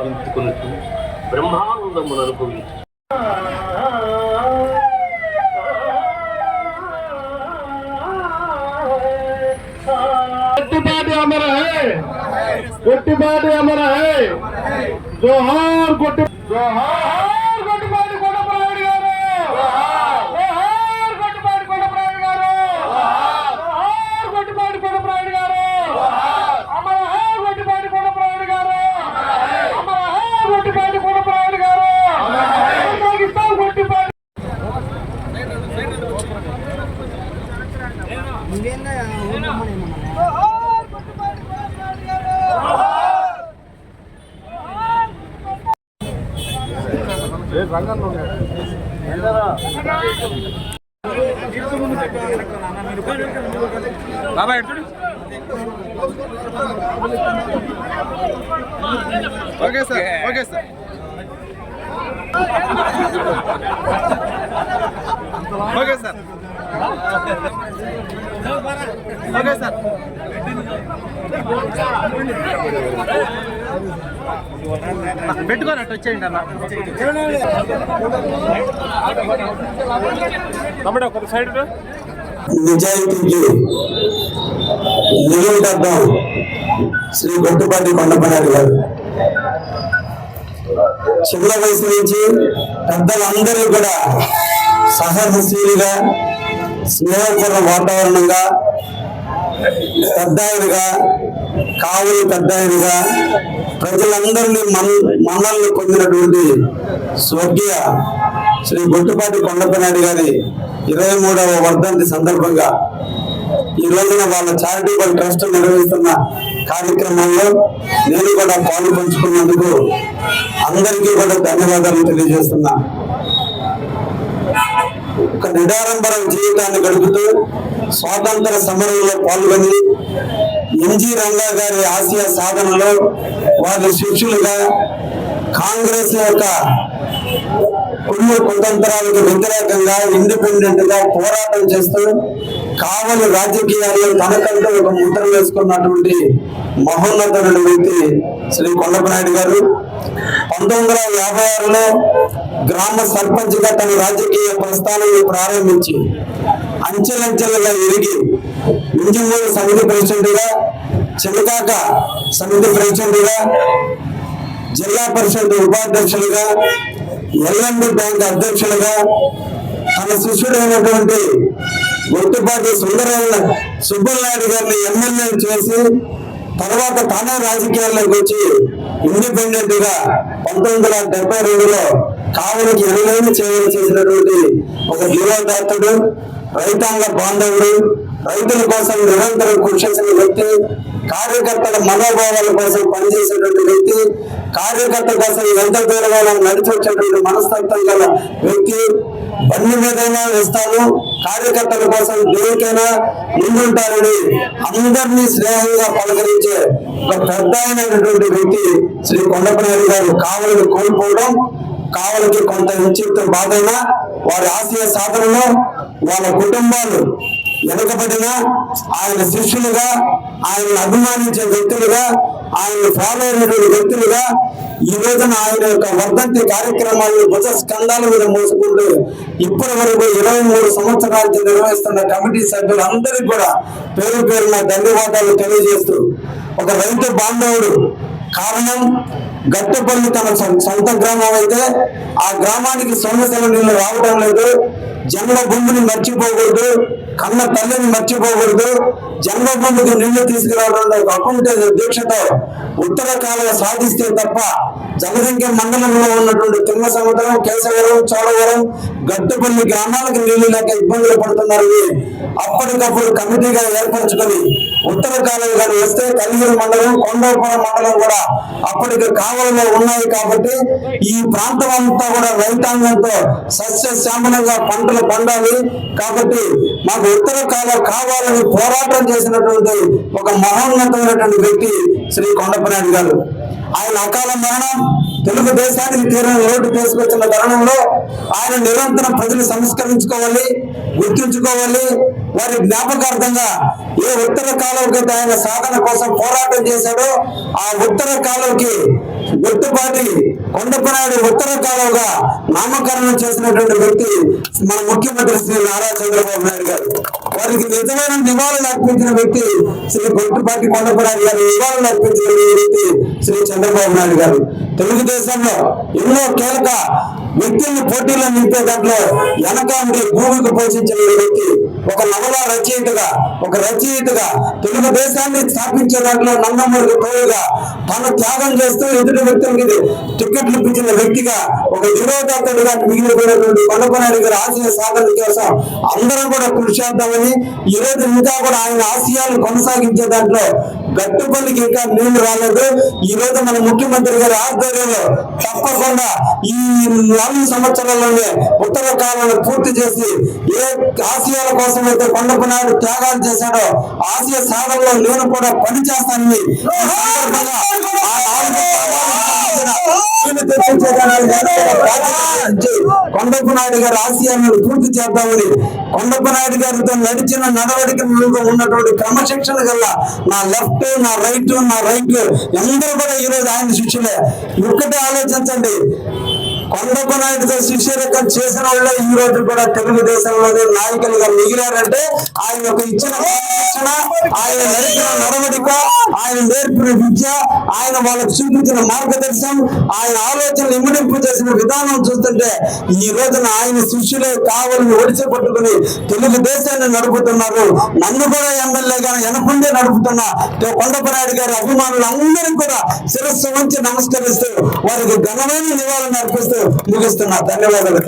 భావించుకున్నట్టు బ్రహ్మానందమును అనుభవించు గట్టిపాటి అమర గట్టిపాటి అమర జోహార్ గట్టి జోహార్ గట్టిపాటి కొండప్రాయుడు గారు జోహార్ గట్టిపాటి కొండప్రాయుడు గారు జోహార్ గట్టిపాటి కొండప్రాయుడు గారు అమర హై గట్టిపాటి కొండప్రాయుడు గారు అమర హై గట్టిపాటి కొండప్రాయుడు గారు కొనసాగిస్తాం గట్టిపాటి బాబా okay sir okay sir. Okay sir. Okay sir. పెట్టుకోనట్టు వచ్చేయండి అన్న. తమ్ముడు ఒక సైడ్ నిజాయితీకి నిలువుటద్దాం శ్రీ గొట్టుపాటి కొండపనాడు గారు చిన్న వయసు నుంచి పెద్దలందరూ కూడా సహజశీలిగా స్నేహపూర్ణ వాతావరణంగా పెద్దాయనగా కావులు పెద్దాయనగా ప్రజలందరినీ మన మనల్ని పొందినటువంటి స్వర్గీయ శ్రీ గుట్టుపాటి కొండపనాయుడు గారి ఇరవై మూడవ వర్ధంతి సందర్భంగా ఈ రోజున వాళ్ళ చారిటబుల్ ట్రస్ట్ నిర్వహిస్తున్న కార్యక్రమంలో నేను కూడా పాలు పంచుకున్నందుకు అందరికీ కూడా ధన్యవాదాలు తెలియజేస్తున్నా. ఒక నిడారంబర జీవితాన్ని గడుపుతూ స్వాతంత్ర సమరంలో పాల్గొని ఎన్జీ రంగా గారి ఆసియా సాధనలో వారి శిష్యులుగా కాంగ్రెస్ యొక్క కుళ్ళు కుతంత్రాలకు వ్యతిరేకంగా ఇండిపెండెంట్గా పోరాటం చేస్తూ కావలి రాజకీయాల్లో తనకంటూ ఒక ముద్ర వేసుకున్నటువంటి మహోన్నతుడు వ్యక్తి శ్రీ కొండపనాయుడు గారు. పంతొమ్మిది వందల యాభై ఆరులో గ్రామ సర్పంచ్గా తన రాజకీయ ప్రస్థానాన్ని ప్రారంభించి అంచెలంచెలుగా ఎరిగి ఇంజనీర్ సమితి ప్రెసిడెంట్గా చిలకాక సమితి ప్రెసిడెంట్గా జిల్లా పరిషత్ ఉపాధ్యక్షులుగా ఎల్ఎండి బ్యాంక్ అధ్యక్షులుగా తన శిష్యుడైనటువంటి గుర్తుపాటి సుందరయ్య సుబ్బలనాయుడు గారిని ఎమ్మెల్యే చేసి తర్వాత తానే రాజకీయాల్లోకి వచ్చి ఇండిపెండెంట్గా పంతొమ్మిది వందల డెబ్బై రెండులో కావులకి ఎనలేని సేవలు చేసినటువంటి ఒక ధీరోదాత్తుడు రైతాంగ బాంధవుడు రైతుల కోసం నిరంతరం కృషి చేసిన వ్యక్తి కార్యకర్తల మనోభావాల కోసం పనిచేసేటువంటి వ్యక్తి కార్యకర్త కోసం ఎంత దూరమైనా నడిచి వచ్చేటువంటి మనస్తత్వం గల వ్యక్తి బండి మీదైనా వేస్తాను కార్యకర్తల కోసం దేనికైనా ముందుంటారని అందరినీ స్నేహంగా పలకరించే ఒక పెద్ద అయినటువంటి వ్యక్తి శ్రీ కొండపనాయుడు గారు. కావలిని కోల్పోవడం కావలికి కొంత నిశ్చిత బాధైనా వారి ఆశయ సాధనలో వాళ్ళ కుటుంబాలు వెనుకబడిన ఆయన శిష్యులుగా ఆయన అభిమానించే వ్యక్తులుగా ఆయన ఫాలో అయినటువంటి వ్యక్తులుగా ఈ రోజున ఆయన యొక్క వర్ధంతి కార్యక్రమాలను భుజ స్కంధాల మీద మోసుకుంటూ ఇప్పటి వరకు ఇరవై మూడు సంవత్సరాల నుంచి నిర్వహిస్తున్న కమిటీ సభ్యులందరికీ కూడా పేరు పేరున ధన్యవాదాలు తెలియజేస్తూ ఒక రైతు బాంధవుడు కారణం గట్టపల్లి తన సొంత గ్రామం అయితే ఆ గ్రామానికి సొమ్మసల నీళ్ళు రావడం లేదు. జన్మభూమిని మర్చిపోకూడదు. కన్న తల్లిని మర్చిపోకూడదు. జన్మభూమికి నీళ్ళు తీసుకురావడం ఒక అకుంఠ దీక్షతో ఉత్తర కాలువ సాధిస్తే తప్ప జనసంఖ్య మండలంలో ఉన్నటువంటి తిమ్మ సముద్రం కేశవరం చోడవరం గట్టుపల్లి గ్రామాలకు నీళ్ళు లేక ఇబ్బందులు పడుతున్నారని అప్పటికప్పుడు కమిటీగా ఏర్పరచుకొని ఉత్తర కాలువ కానీ వస్తే కలిగిరి మండలం కొండపురం మండలం కూడా అప్పటికి కావలలో ఉన్నాయి కాబట్టి ఈ ప్రాంతం అంతా కూడా రైతాంగంతో సస్య శ్యామలంగా పంటలు పండాలి. కాబట్టి మాకు ఉత్తర కాలువ కావాలని పోరాటం చేసినటువంటి ఒక మహోన్నతమైనటువంటి వ్యక్తి శ్రీ కొండపనాయుడు గారు. ఆయన అకాల మరణం తెలుగుదేశానికి తీరని లోటు తీసుకొచ్చిన తరుణంలో ఆయన నిరంతరం ప్రజలు సంస్కరించుకోవాలి గుర్తుంచుకోవాలి వారి జ్ఞాపకార్థంగా ఏ ఉత్తర కాలువకి ఆయన సాధన కోసం పోరాటం చేశాడో ఆ ఉత్తర కాలువకి గుర్తుపాటి ఉత్తర కాలంగా నామకరణం చేసినటువంటి వ్యక్తి మన ముఖ్యమంత్రి శ్రీ నారా చంద్రబాబు నాయుడు గారు. వారికి నిజమైన నివాళులు అర్పించిన వ్యక్తి శ్రీ గొట్టుపాటి కొండపనాయుడు గారు నివాళులు అర్పించిన వ్యక్తి శ్రీ చంద్రబాబు నాయుడు గారు. తెలుగుదేశంలో ఎన్నో కీలక వ్యక్తుల్ని పోటీలో నింపే దాంట్లో వెనక ఉండే భూమికి పోషించిన వ్యక్తి ఒక నవల రచయితగా ఒక రచయితగా తెలుగుదేశాన్ని స్థాపించే దాంట్లో నందమూరికి తోడుగా తను త్యాగం చేస్తూ ఎదుటి వ్యక్తులకి టికెట్లు ఇప్పించిన వ్యక్తిగా ఒక నిరోధకుడిగా మిగిలిపోయినటువంటి కొండపనాయుడు గారి ఆశయ సాధన కోసం అందరం కూడా కృషి చేద్దామని ఈ రోజు ఇంకా కూడా ఆయన ఆశయాలు కొనసాగించే దాంట్లో గట్టుపల్లికి ఇంకా నీళ్ళు రాలేదు. ఈ రోజు మన ముఖ్యమంత్రి గారి ఆధ్వర్యంలో తప్పకుండా ఈ నాలుగు సంవత్సరాల్లోనే ఉత్తర కాలంలో పూర్తి చేసి ఏ ఆసియాల కోసం అయితే కొండపనాయుడు త్యాగాలు చేశాడో ఆసియా సాగర్లో నేను కూడా పని చేస్తానని ఈ సందర్భంగా ఆ నాలుగు నీళ్ళు తెప్పించేదానికి నేను కూడా బాధ్యత వహించి కొండపు నాయుడు గారి ఆశయాలను పూర్తి చేద్దామని కొండప్ప నాయుడు గారితో నడిచిన నడవడిక ఉన్నటువంటి క్రమశిక్షణ గల నా లెఫ్ట్ నా రైట్ నా రైట్ అందరూ కూడా ఈరోజు ఆయన శిష్యులే. ఒక్కటే ఆలోచించండి. కొండప్ప నాయుడుతో శిష్యరకం చేసిన వాళ్ళే ఈ రోజు కూడా తెలుగుదేశంలోనే నాయకులుగా మిగిలారంటే ఆయన యొక్క ఇచ్చిన క్రమశిక్షణ ఆయన నడిపిన నడవడిక ఆయన నేర్పిన విద్య ఆయన వాళ్ళకు చూపించిన మార్గదర్శనం ఆయన ఆలోచనలు ఇమ్మడింపు చేసిన విధానం చూస్తుంటే ఈ రోజున ఆయన శిష్యులే కావాలని ఒడిసి పట్టుకుని తెలుగుదేశాన్ని నడుపుతున్నారు. నన్ను కూడా ఎమ్మెల్యేగా వెనకుండే నడుపుతున్న కొండపనాయుడు గారి అభిమానులు అందరికీ కూడా శిరస్సు వంచి నమస్కరిస్తూ వారికి ఘనమైన నివాళులు అర్పిస్తూ ముగిస్తున్నా. ధన్యవాదాలు.